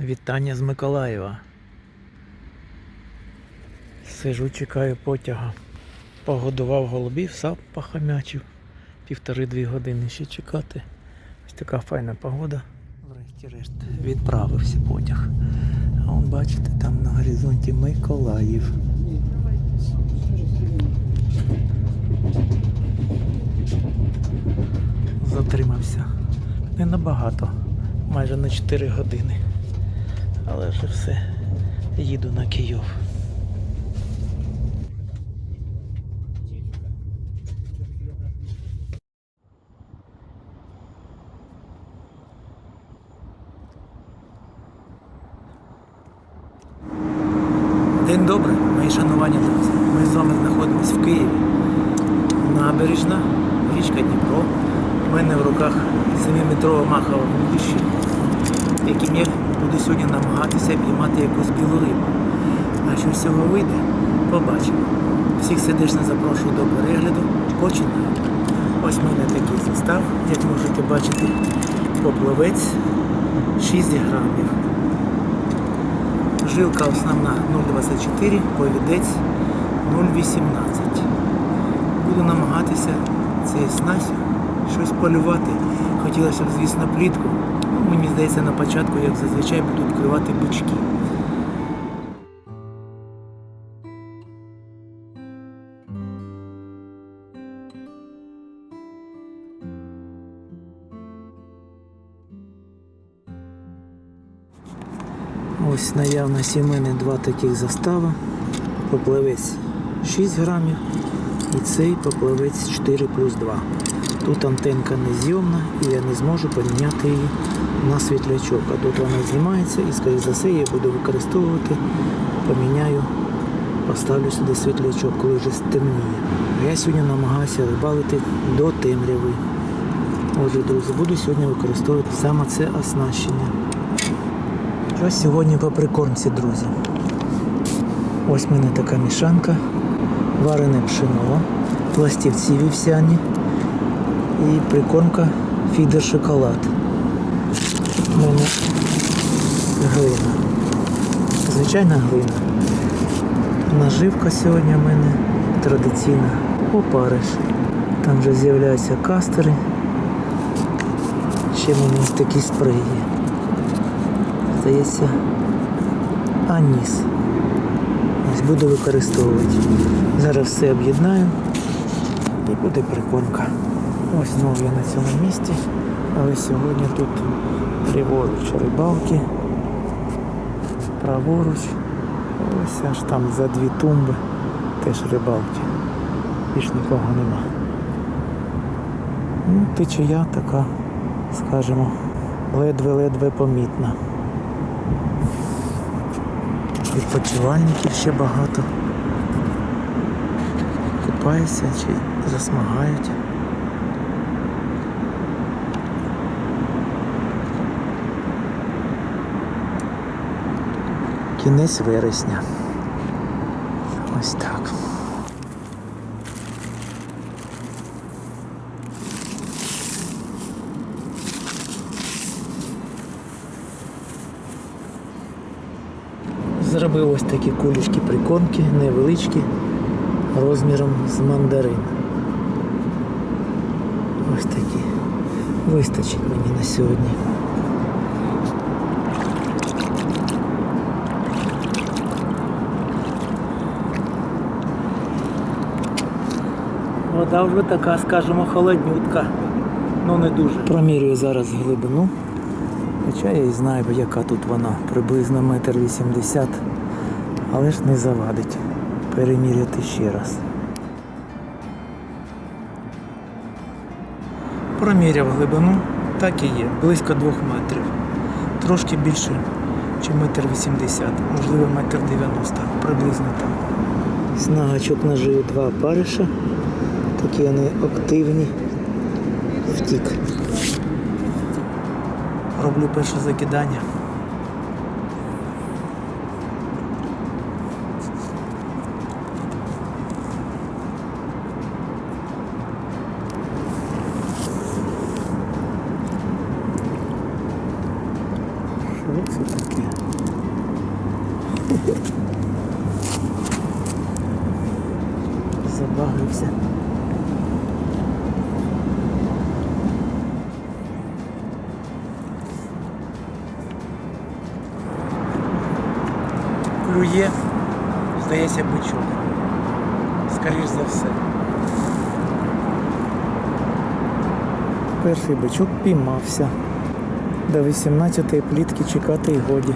Вітання з Миколаєва. Сижу, чекаю потяга. Погодував голубів, сап похомячив. Півтори-дві години ще чекати. Ось така файна погода. Врешті-решт відправився потяг. А он бачите, там на горизонті Миколаїв. Затримався. Не набагато, майже на 4 години. Але вже все, їду на Київ. День добрий, мої шанування друзі. Ми з вами знаходимося в Києві. Набережна, річка Дніпро. У мене в руках 7-метрова махова вудище, яким я буду сьогодні намагатися піймати якусь білу рибу. А що з цього вийде, побачимо. Всіх сердечно запрошую до перегляду. Починаємо. Ось в мене такий застав, як можете бачити, поплавець 6 грамів. Жилка основна 0,24, повідець 0,18. Буду намагатися цією снастю щось полювати. Хотілося б, звісно, плітку. Мені здається, на початку, як зазвичай, будуть клювати бички. Ось наявності в мене два таких застави. Попливець 6 грамів і цей попливець 4 плюс 2. Тут антенка незйомна і я не зможу поміняти її на світлячок. А тут вона знімається і, скоріш за все, я буду використовувати, поміняю, поставлю сюди світлячок, коли вже стемніє. А я сьогодні намагаюся рибалити до темряви. Отже, друзі, буду сьогодні використовувати саме це оснащення. Що сьогодні по прикормці, друзі? Ось в мене така мішанка, варене пшено, пластівці вівсяні і прикормка фідер шоколад. У мене глина. Звичайна глина. Наживка сьогодні в мене традиційна опариш. Там вже з'являються кастери. Ще в мене такі спреї здається, аніс. Ось буду використовувати. Зараз все об'єднаю і буде прикормка. Ось знову я на цьому місці, але сьогодні тут ліворуч рибалки, праворуч, ось аж там за дві тумби теж рибалки. Більш нікого нема. Ну, течія така, скажімо, ледве-ледве помітна. Відпочивальників ще багато. Купаються чи засмагають. Кінець вересня. Ось так. Зробив ось такі кулечки прикормки, невеличкі, розміром з мандарин. Ось такі. Вистачить мені на сьогодні. Вода вже така, скажімо, холоднютка. Ну не дуже. Промірюю зараз глибину. Хоча я і знаю, яка тут вона, приблизно метр вісімдесят, але ж не завадить переміряти ще раз. Проміряв глибину, так і є, близько двох метрів. Трошки більше, ніж метр вісімдесят, можливо метр дев'яносто, приблизно там. Снагачок нажив два париша, такі вони активні, втік. Роблю перше закидання. Бичок піймався. До 18-ї плітки чекати й годі.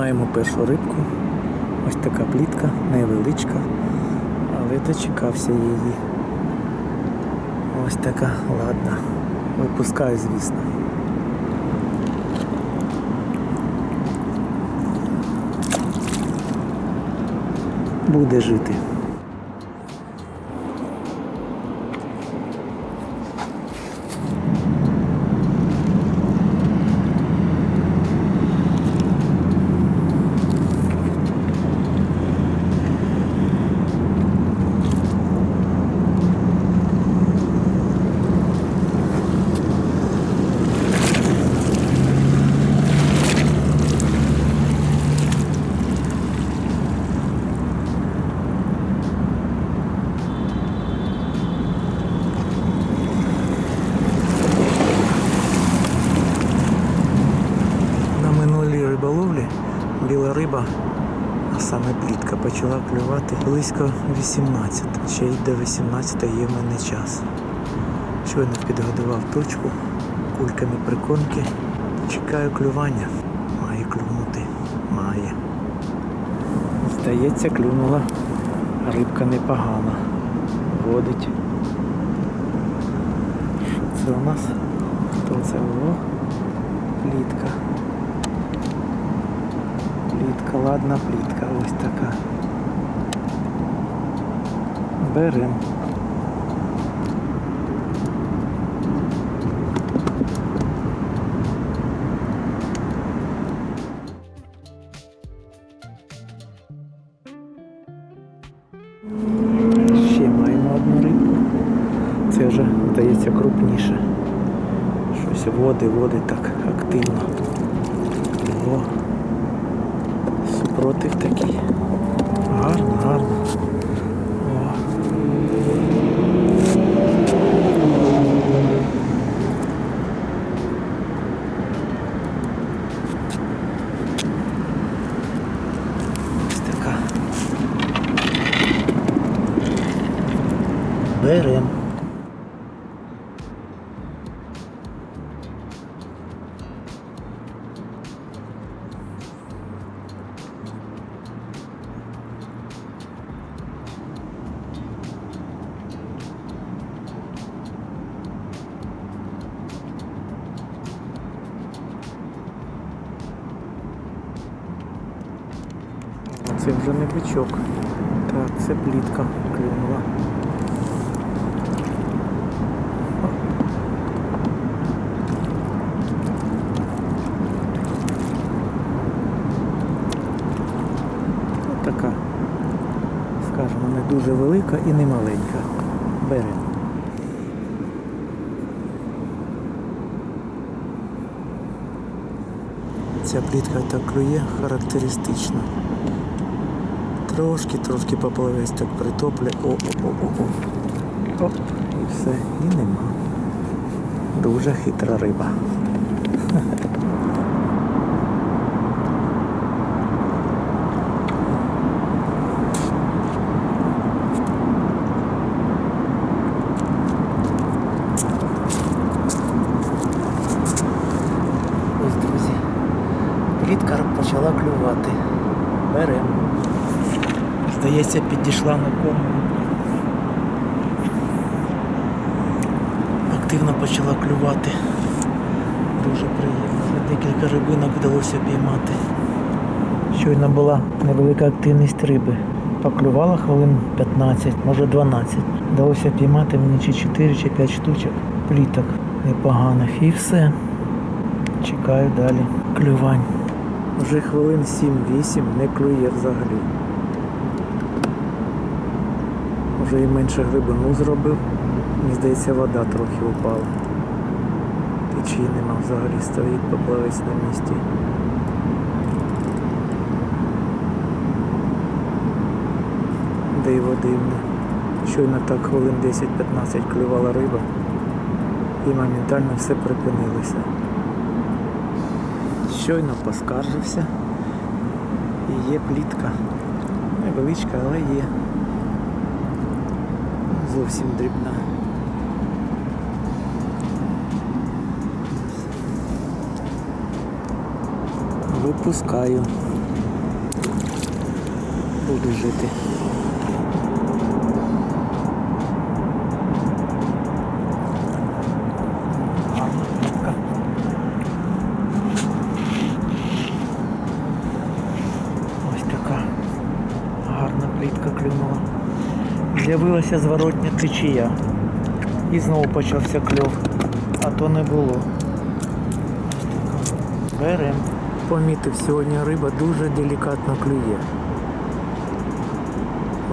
Маємо першу рибку. Ось така плітка, невеличка, але дочекався її. Ось така ладна. Випускаю, звісно. Буде жити. На минулій риболовлі біла риба, а саме плітка, почала клювати близько 18. Ще й до 18 є в мене час. Щойно підгодував точку кульками прикормки. Чекаю клювання. Має клюнути. Має. Здається, клюнула рибка непогана. Водить. Що це у нас? Хто це було? Плітка. Плітка, ладна плітка, ось така. Берем. Ще маємо одну рибку. Це вже, здається, крупніше. Щось води, води так активно. О, супротив такий. Гарно, гарно. О. Ось така. Берем. Це вже не бичок. Так, це плітка клюнула. Ось така, скажімо, не дуже велика і не маленька. Беремо. Ця плітка так клює характеристично. Трошки, трошки попливець так притоплю. О, о, о, о. Оп, і все, і нема. Дуже хитра риба. Ось, друзі. Плітка почала клювати. Беремо. Здається, підійшла на корму. Активно почала клювати. Дуже приємно. Декілька рибинок вдалося піймати. Щойно була невелика активність риби. Поклювала хвилин 15, може 12. Вдалося піймати мені чи 4 чи 5 штучок пліток непоганих. І все. Чекаю далі. Клювань. Вже хвилин 7-8 не клює взагалі. Вже і менше глибину зробив. Мені здається, вода трохи упала. Течії нема взагалі, стоїть поплавець на місці. Диво дивне. Щойно так хвилин 10-15 клювала риба і моментально все припинилося. Щойно поскаржився. І є плітка. Невеличка, але є. Зовсім дрібна. Випускаю. Буду жити. З'явилася зворотня течія. І знову почався кльов. А то не було. Берем. Помітив, сьогодні риба дуже делікатно клює.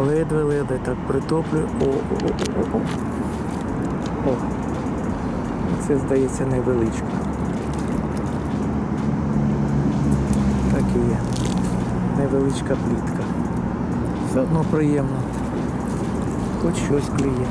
Ледве-ледве так притоплюю. О, о, о, о, о. Це здається невеличка. Так і є. Невеличка плітка. Все одно приємно. Хоч щось клює.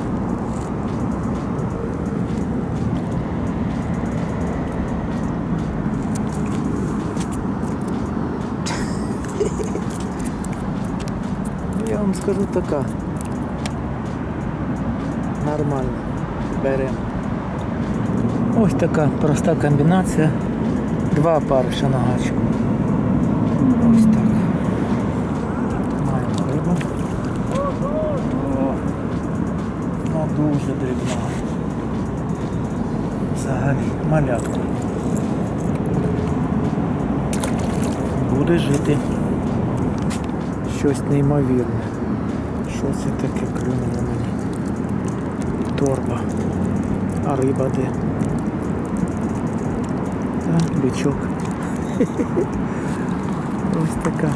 Я вам скажу така. Нормально. Беремо. Ось така проста комбінація. Два опариша на гачку. Ось так. Маємо рибу. О, Ну дуже дрібна. Взагалі, малятка. Буде жити. Щось неймовірне. Що це таке клюнуло мені? Торба. А риба де? А, бичок. Ось така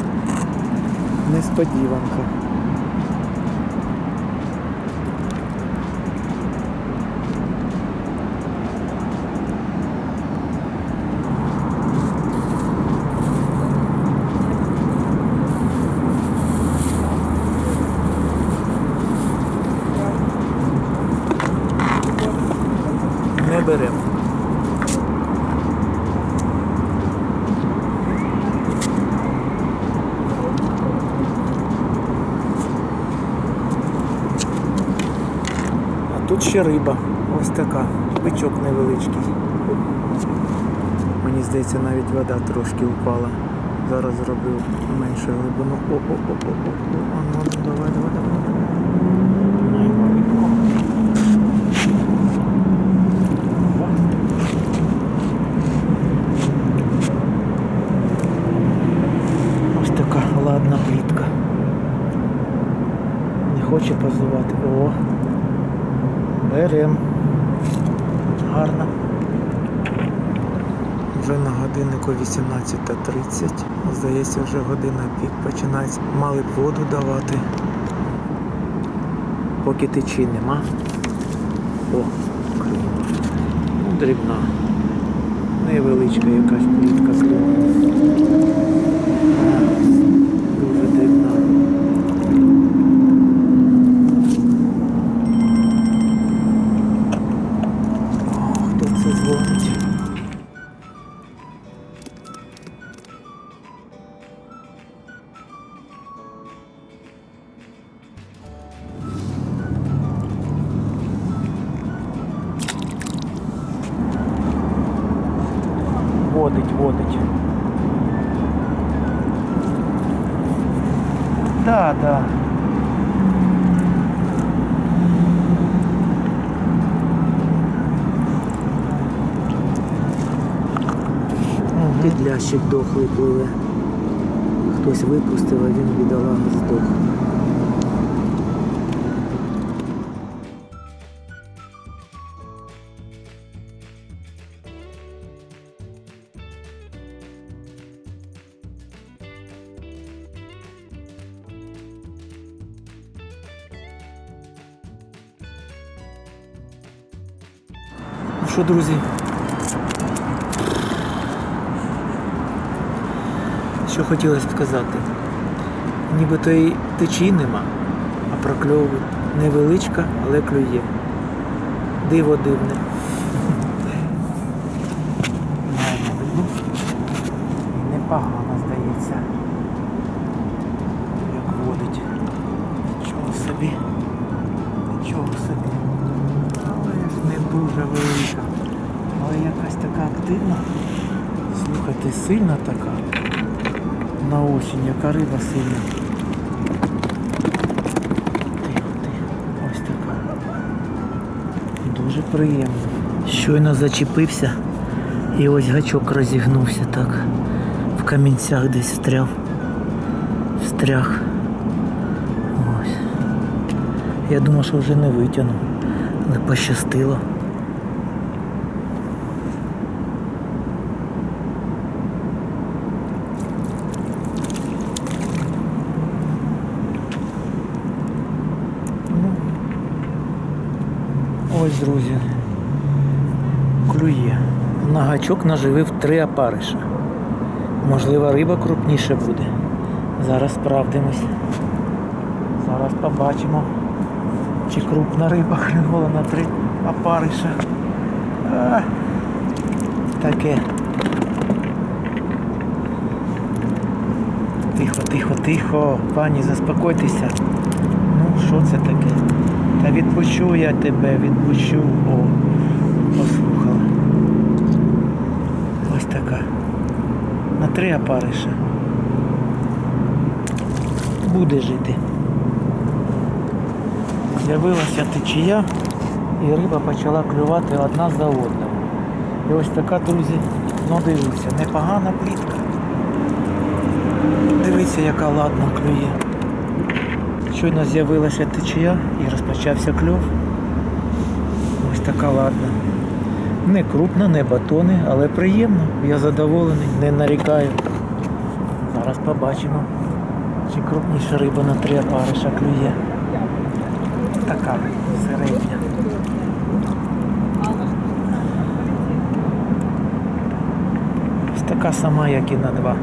несподіванка. Тут ще риба. Ось така. Бичок невеличкий. Мені здається, навіть вода трошки впала. Зараз зробив менше глибину. О-о-о-о-о. А ну, давай, давай, давай. Маємо рибку. Ось така ладна плітка. Не хоче позувати. О. Берем. Гарно. Вже на годиннику 18.30. Здається, вже година пік починається. Мали б воду давати. Поки течі нема. О. Ну, дрібна. Невеличка якась плітка клюнула. Підлящик дохлий пливе. Хтось випустив, а він бідолага здох. Що, друзі? Що хотілося сказати? Нібито і течії нема, а прокльовує. Невеличка, але клює. Диво дивне. І Непогано, здається. Як водить. Нічого собі. Нічого собі. Але ж не дуже велика. Але якась така активна. Слухайте, сильна така. Осінь, яка риба сильна. Ось така. Дуже приємно. Щойно зачепився і ось гачок розігнувся так. В камінцях десь встряв. Встряг. Ось. Я думав, що вже не витягну, але пощастило. Ось, друзі. Клює. На гачок наживив три опариша. Можливо, риба крупніша буде. Зараз справдимось. Зараз побачимо, чи крупна риба клюнула на три опариша. А, таке. Тихо, тихо, тихо. Пані, заспокойтеся. Ну, що це таке? Та відпущу я тебе, відпущу. О, послухала. Ось така. На три опариша. Буде жити. З'явилася течія і риба почала клювати одна за одною. І ось така, друзі, ну дивіться, непогана плітка. Дивіться, яка ладна клює. Щойно з'явилася течія і розпочався кльов. Ось така ладна. Не крупна, не батони, але приємно. Я задоволений, не нарікаю. Зараз побачимо, чи крупніша риба на три опариша клює. Така середня. Ось така сама, як і на два.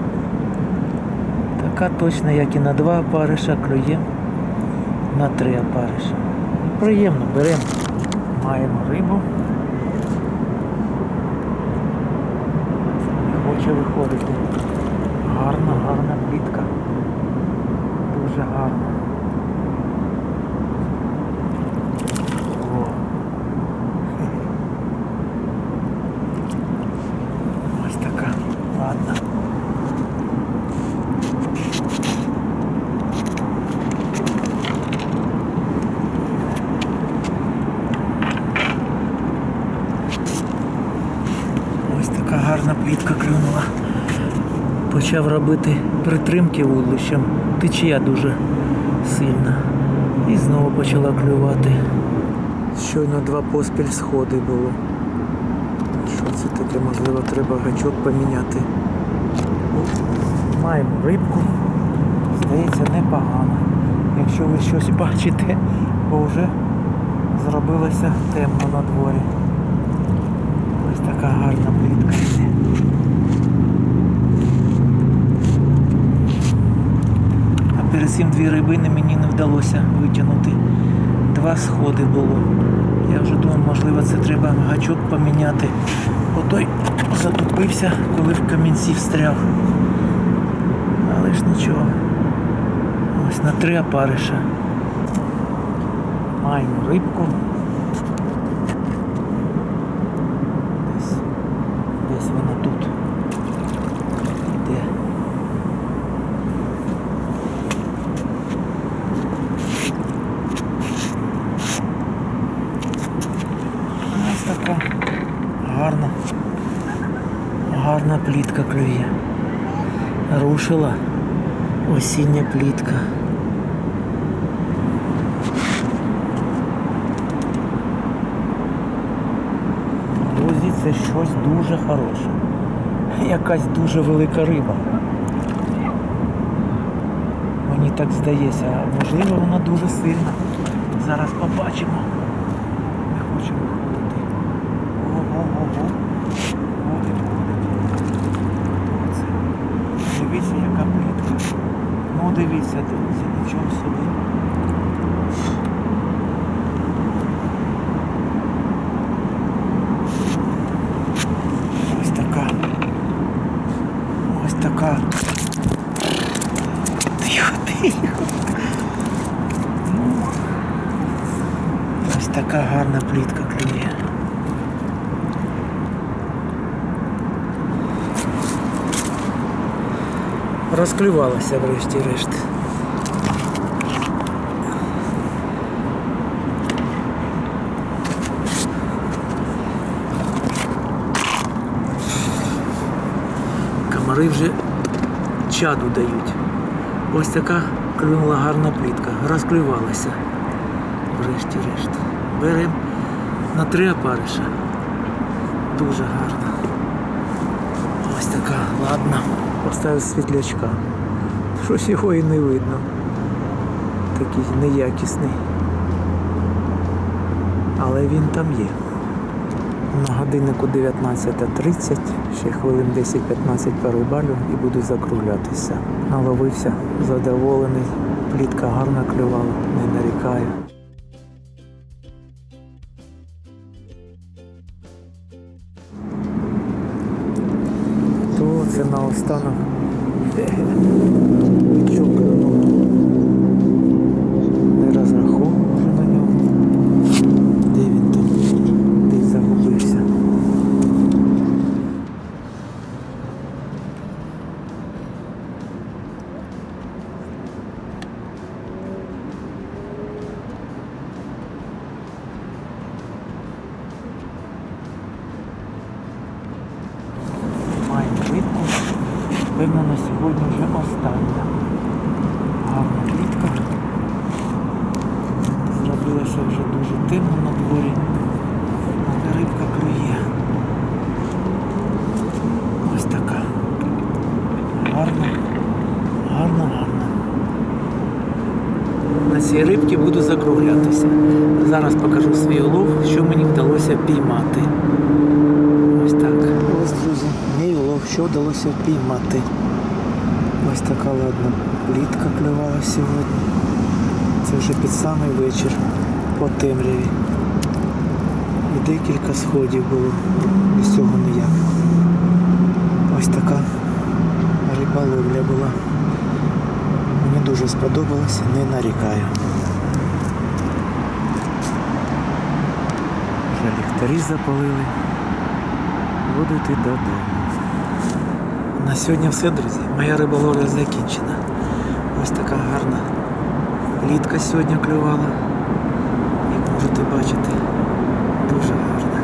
Така точно, як і на два опариша, клює на три опариша. Приємно, беремо. Маємо рибу. Не хоче виходити. Гарна, гарна плітка. Дуже гарна. О. Ось така. Ладно. Ось така гарна плітка клюнула. Почав робити притримки вудлищем. Течія дуже сильна. І знову почала клювати. Щойно два поспіль сходи було. Що це таке? Можливо, треба гачок поміняти. Маємо рибку. Здається, непогано. Якщо ви щось бачите, бо вже зробилося темно на дворі. Ось така гарна плітка йде. А перед цим дві рибини мені не вдалося витягнути. Два сходи було. Я вже думав, можливо, це треба гачок поміняти. Отой затупився, коли в камінці встряв. Але ж нічого. Ось на три опариша. Маємо рибку. Десь, десь вона тут. плітка клює. Рушила осіння плітка. Друзі, це щось дуже хороше. Якась дуже велика риба. Мені так здається, можливо вона дуже сильна. Зараз побачимо. Не хочу виходити. Ого-го-го. Дивіться, яка плітка. Ну дивіться, дивіться, нічого собі. Ось така. Ось така. Тихо, тихо. Ну, Ось така гарна плітка клює. Розклювалася врешті-решт. Комари вже чаду дають. Ось така клюнула гарна плітка. Розклювалася. Врешті-решт. Беремо на три опариша. Дуже гарна. Ось ладно. Поставив світлячка. Щось його і не видно. Такий неякісний. Але він там є. На годиннику 19.30, ще хвилин 10-15 перебалю і буду закруглятися. Наловився, задоволений, плітка гарно клювала, не нарікаю. Це наостанок. Бичок клюнув. Не розраховував вже на нього. Де він там? Десь загубився. Маємо плітку. Певно, на сьогодні вже остання. Гарна плітка. Зробилося вже дуже темно на дворі. Але рибка клює. Ось така. Гарна. Гарна, гарна. На цій рибці буду закруглятися. Зараз покажу свій улов, що мені вдалося піймати. Ось так. Ось, друзі, мій улов, що вдалося впіймати. Ось така ладна плітка клювала сьогодні. Це вже під самий вечір по темряві. І декілька сходів було. Без цього ніяк. Ось така риболовля була. Дуже сподобалося, не нарікаю. Вже ліхтарі запалили. Буду йти додому. На сьогодні все, друзі. Моя риболовля закінчена. Ось така гарна плітка сьогодні клювала. Як можете бачити, дуже гарна.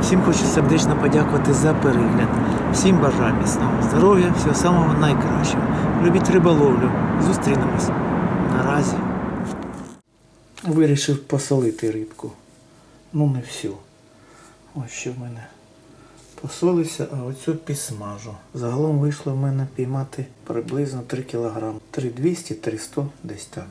Всім хочу сердечно подякувати за перегляд. Всім бажаю міцного здоров'я, всього самого найкращого. Любіть риболовлю. Зустрінемось. Наразі. Вирішив посолити рибку. Ну не всю. Ось що в мене посолився, а оцю підсмажу. Загалом вийшло в мене піймати приблизно 3 кг. 3200-300 десь так.